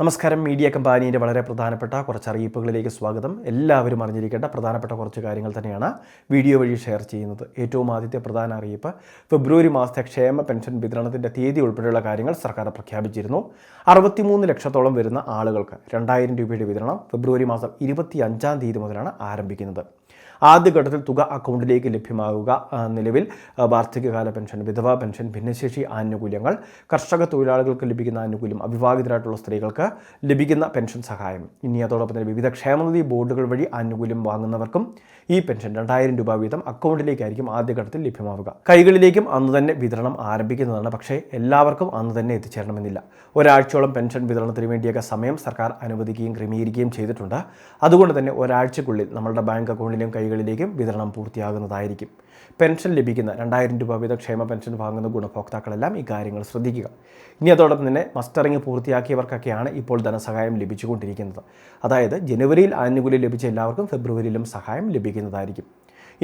നമസ്കാരം മീഡിയ കമ്പാനീന്റെ വളരെ പ്രധാനപ്പെട്ട കുറച്ച് അറിയിപ്പുകളിലേക്ക് സ്വാഗതം. എല്ലാവരും അറിഞ്ഞിരിക്കേണ്ട പ്രധാനപ്പെട്ട കുറച്ച് കാര്യങ്ങൾ തന്നെയാണ് വീഡിയോ വഴി ഷെയർ ചെയ്യുന്നത്. ഏറ്റവും ആദ്യത്തെ പ്രധാന അറിയിപ്പ് ഫെബ്രുവരി മാസത്തെ ക്ഷേമ പെൻഷൻ വിതരണത്തിന്റെ തീയതി ഉൾപ്പെടെയുള്ള കാര്യങ്ങൾ സർക്കാർ പ്രഖ്യാപിച്ചിരുന്നു. അറുപത്തിമൂന്ന് ലക്ഷത്തോളം വരുന്ന ആളുകൾക്ക് രണ്ടായിരം രൂപയുടെ വിതരണം ഫെബ്രുവരി മാസം ഇരുപത്തി അഞ്ചാം തീയതി മുതലാണ് ആരംഭിക്കുന്നത്. ആദ്യഘട്ടത്തിൽ തുക അക്കൗണ്ടിലേക്ക് ലഭ്യമാകുക നിലവിൽ വാർദ്ധക്യകാല പെൻഷൻ വിധവാ പെൻഷൻ ഭിന്നശേഷി ആനുകൂല്യങ്ങൾ കർഷക തൊഴിലാളികൾക്ക് ലഭിക്കുന്ന ആനുകൂല്യം അവിവാഹിതരായിട്ടുള്ള സ്ത്രീകൾക്ക് ലഭിക്കുന്ന പെൻഷൻ സഹായം. ഇനി അതോടൊപ്പം തന്നെ വിവിധ ക്ഷേമനിധി ബോർഡുകൾ വഴി ആനുകൂല്യം വാങ്ങുന്നവർക്കും ഈ പെൻഷൻ രണ്ടായിരം രൂപ വീതം അക്കൗണ്ടിലേക്കായിരിക്കും ആദ്യഘട്ടത്തിൽ ലഭ്യമാവുക. കൈകളിലേക്കും അന്ന് തന്നെ വിതരണം ആരംഭിക്കുന്നതാണ് പക്ഷേ എല്ലാവർക്കും അന്ന് തന്നെ എത്തിച്ചേരണമെന്നില്ല. ഒരാഴ്ചയോളം പെൻഷൻ വിതരണത്തിന് വേണ്ടിയൊക്കെ സമയം സർക്കാർ അനുവദിക്കുകയും ക്രമീകരിക്കുകയും ചെയ്തിട്ടുണ്ട്. അതുകൊണ്ട് തന്നെ ഒരാഴ്ചക്കുള്ളിൽ നമ്മളുടെ ബാങ്ക് അക്കൗണ്ടിലും കൈകളിലേക്കും വിതരണം പൂർത്തിയാകുന്നതായിരിക്കും. പെൻഷൻ ലഭിക്കുന്ന രണ്ടായിരം രൂപ വീതം ക്ഷേമ പെൻഷൻ വാങ്ങുന്ന ഗുണഭോക്താക്കളെല്ലാം ഈ കാര്യങ്ങൾ ശ്രദ്ധിക്കുക. ഇനി അതോടൊപ്പം തന്നെ മസ്റ്ററിങ് പൂർത്തിയാക്കിയവർക്കൊക്കെയാണ് ഇപ്പോൾ ധനസഹായം ലഭിച്ചുകൊണ്ടിരിക്കുന്നത്. അതായത് ജനുവരിയിൽ ആനുകൂല്യം ലഭിച്ച എല്ലാവർക്കും ഫെബ്രുവരിയിലും സഹായം ലഭിക്കുന്നതായിരിക്കും.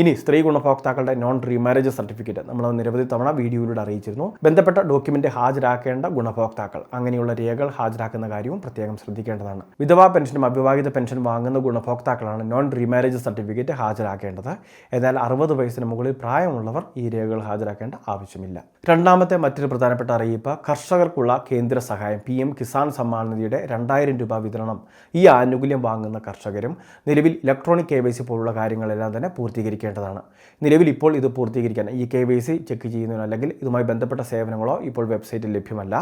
ഇനി സ്ത്രീ ഗുണഭോക്താക്കളുടെ നോൺ റീമാരേജ് സർട്ടിഫിക്കറ്റ് നമ്മൾ നിരവധി തവണ വീഡിയോയിലൂടെ അറിയിച്ചിരുന്നു. ബന്ധപ്പെട്ട ഡോക്യുമെന്റ് ഹാജരാക്കേണ്ട ഗുണഭോക്താക്കൾ. അങ്ങനെയുള്ള രേഖകൾ ഹാജരാക്കുന്ന കാര്യവും പ്രത്യേകം ശ്രദ്ധിക്കേണ്ടതാണ്. വിധവാ പെൻഷനും അവിവാഹിത പെൻഷൻ വാങ്ങുന്ന ഗുണഭോക്താക്കളാണ് നോൺ റീമാരേജ് സർട്ടിഫിക്കറ്റ് ഹാജരാക്കേണ്ടത്. എന്നാൽ അറുപത് വയസ്സിന് മുകളിൽ പ്രായമുള്ളവർ ഈ രേഖകൾ ഹാജരാക്കേണ്ട ആവശ്യമില്ല. രണ്ടാമത്തെ മറ്റൊരു പ്രധാനപ്പെട്ട അറിയിപ്പ് കർഷകർക്കുള്ള കേന്ദ്ര സഹായം പി എം കിസാൻ സമ്മാൻ നിധിയുടെ രണ്ടായിരം രൂപ വിതരണം. ഈ ആനുകൂല്യം വാങ്ങുന്ന കർഷകരും നിലവിൽ ഇലക്ട്രോണിക് കെ പോലുള്ള കാര്യങ്ങളെല്ലാം തന്നെ പൂർത്തീകരിക്കേണ്ടതാണ് നിലവിൽ ഇപ്പോൾ ഇത് പൂർത്തീകരിക്കാൻ E K Y C check ചെയ്യുന്നതിനോ അല്ലെങ്കിൽ ഇതുമായി ബന്ധപ്പെട്ട സേവനങ്ങളോ ഇപ്പോൾ വെബ്സൈറ്റിൽ ലഭ്യമല്ല.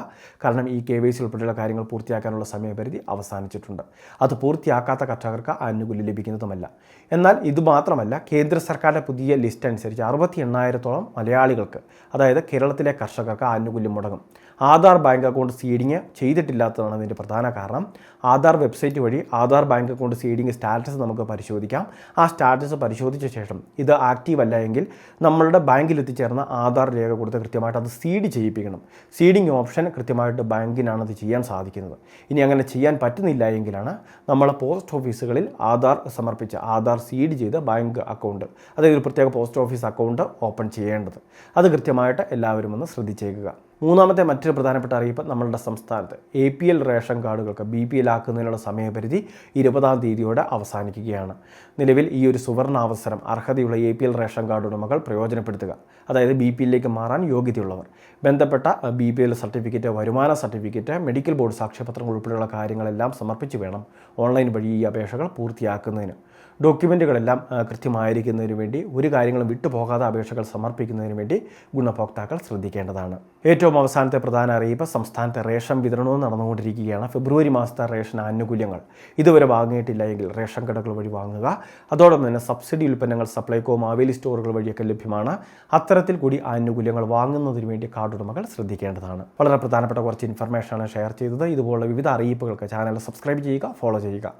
കാരണം ഇ കെ വൈ സി ഉൾപ്പെടെയുള്ള കാര്യങ്ങൾ പൂർത്തിയാക്കാനുള്ള സമയപരിധി അവസാനിച്ചിട്ടുണ്ട്. അത് പൂർത്തിയാക്കാത്ത കർഷകർക്ക് ആനുകൂല്യം ലഭിക്കുന്നതുമല്ല. എന്നാൽ ഇത് മാത്രമല്ല കേന്ദ്ര സർക്കാരിന്റെ പുതിയ ലിസ്റ്റ് അനുസരിച്ച് അറുപത്തി എണ്ണായിരത്തോളം മലയാളികൾക്ക് അതായത് കേരളത്തിലെ കർഷകർക്ക് ആനുകൂല്യം മുടങ്ങും. ആധാർ ബാങ്ക് അക്കൗണ്ട് സീഡിങ് ചെയ്തിട്ടില്ലാത്തതാണ് അതിന്റെ പ്രധാന കാരണം. ആധാർ വെബ്സൈറ്റ് വഴി Aadhaar bank account seeding status നമുക്ക് പരിശോധിക്കാം. ആ സ്റ്റാറ്റസ് പരിശോധിച്ച ശേഷം ഇത് ആക്റ്റീവ് അല്ല എങ്കിൽ നമ്മളുടെ ബാങ്കിൽ എത്തിച്ചേർന്ന ആധാർ രേഖ കൊടുത്ത് കൃത്യമായിട്ട് അത് സീഡ് ചെയ്യിപ്പിക്കണം. സീഡിങ് ഓപ്ഷൻ കൃത്യമായിട്ട് ബാങ്കിനാണ് അത് ചെയ്യാൻ സാധിക്കുന്നത്. ഇനി അങ്ങനെ ചെയ്യാൻ പറ്റുന്നില്ല എങ്കിലാണ് നമ്മൾ പോസ്റ്റ് ഓഫീസുകളിൽ ആധാർ സമർപ്പിച്ച ആധാർ സീഡ് ചെയ്ത ബാങ്ക് അക്കൗണ്ട് അതായത് ഒരു പ്രത്യേക പോസ്റ്റ് ഓഫീസ് അക്കൗണ്ട് ഓപ്പൺ ചെയ്യേണ്ടത്. അത് കൃത്യമായിട്ട് എല്ലാവരും ഒന്ന് ശ്രദ്ധിച്ചേക്കുക. മൂന്നാമത്തെ മറ്റൊരു പ്രധാനപ്പെട്ട അറിയിപ്പ് നമ്മളുടെ സംസ്ഥാനത്ത്. എ പി എൽ റേഷൻ കാർഡുകൾക്ക് ബി പി എൽ ആക്കുന്നതിനുള്ള സമയപരിധി ഇരുപതാം തീയതിയോടെ അവസാനിക്കുകയാണ്. നിലവിൽ ഈ ഒരു സുവർണാവസരം അർഹതയുള്ള A P L ration card ഉടമകൾ പ്രയോജനപ്പെടുത്തുക അതായത് ബി പി എല്ലിലേക്ക് മാറാൻ യോഗ്യതയുള്ളവർ. ബന്ധപ്പെട്ട ബി പി എൽ സർട്ടിഫിക്കറ്റ് വരുമാന സർട്ടിഫിക്കറ്റ് മെഡിക്കൽ ബോർഡ് സാക്ഷ്യപത്രം ഉൾപ്പെടെയുള്ള കാര്യങ്ങളെല്ലാം സമർപ്പിച്ച് വേണം ഓൺലൈൻ വഴി ഈ അപേക്ഷകൾ പൂർത്തിയാക്കുന്നതിന്. ഡോക്യുമെന്റുകളെല്ലാം കൃത്യമായിരിക്കുന്നതിന് വേണ്ടി ഒരു കാര്യങ്ങളും വിട്ടുപോകാതെ അപേക്ഷകൾ സമർപ്പിക്കുന്നതിന് വേണ്ടി ഗുണഭോക്താക്കൾ ശ്രദ്ധിക്കേണ്ടതാണ്. ഏറ്റവും അവസാനത്തെ പ്രധാന അറിയിപ്പ് സംസ്ഥാനത്തെ റേഷൻ വിതരണവും നടന്നുകൊണ്ടിരിക്കുകയാണ്. ഫെബ്രുവരി മാസത്തെ റേഷൻ ആനുകൂല്യങ്ങൾ. ഇതുവരെ വാങ്ങിയിട്ടില്ല എങ്കിൽ റേഷൻ കടകൾ വഴി വാങ്ങുക. അതോടൊപ്പം തന്നെ സബ്സിഡി ഉൽപ്പന്നങ്ങൾ സപ്ലൈകോ മാവേലി സ്റ്റോറുകൾ വഴിയൊക്കെ ലഭ്യമാണ്. അത്തരത്തിൽ കൂടി ആനുകൂല്യങ്ങൾ വാങ്ങുന്നതിന് വേണ്ടി കാർഡ് ഉടമകൾ ശ്രദ്ധിക്കേണ്ടതാണ്. വളരെ പ്രധാനപ്പെട്ട കുറച്ച് ഇൻഫർമേഷനാണ് ഷെയർ ചെയ്തത്. ഇതുപോലുള്ള വിവിധ അറിയിപ്പുകൾക്ക് ചാനൽ സബ്സ്ക്രൈബ് ചെയ്യുക ഫോളോ ചെയ്യുക.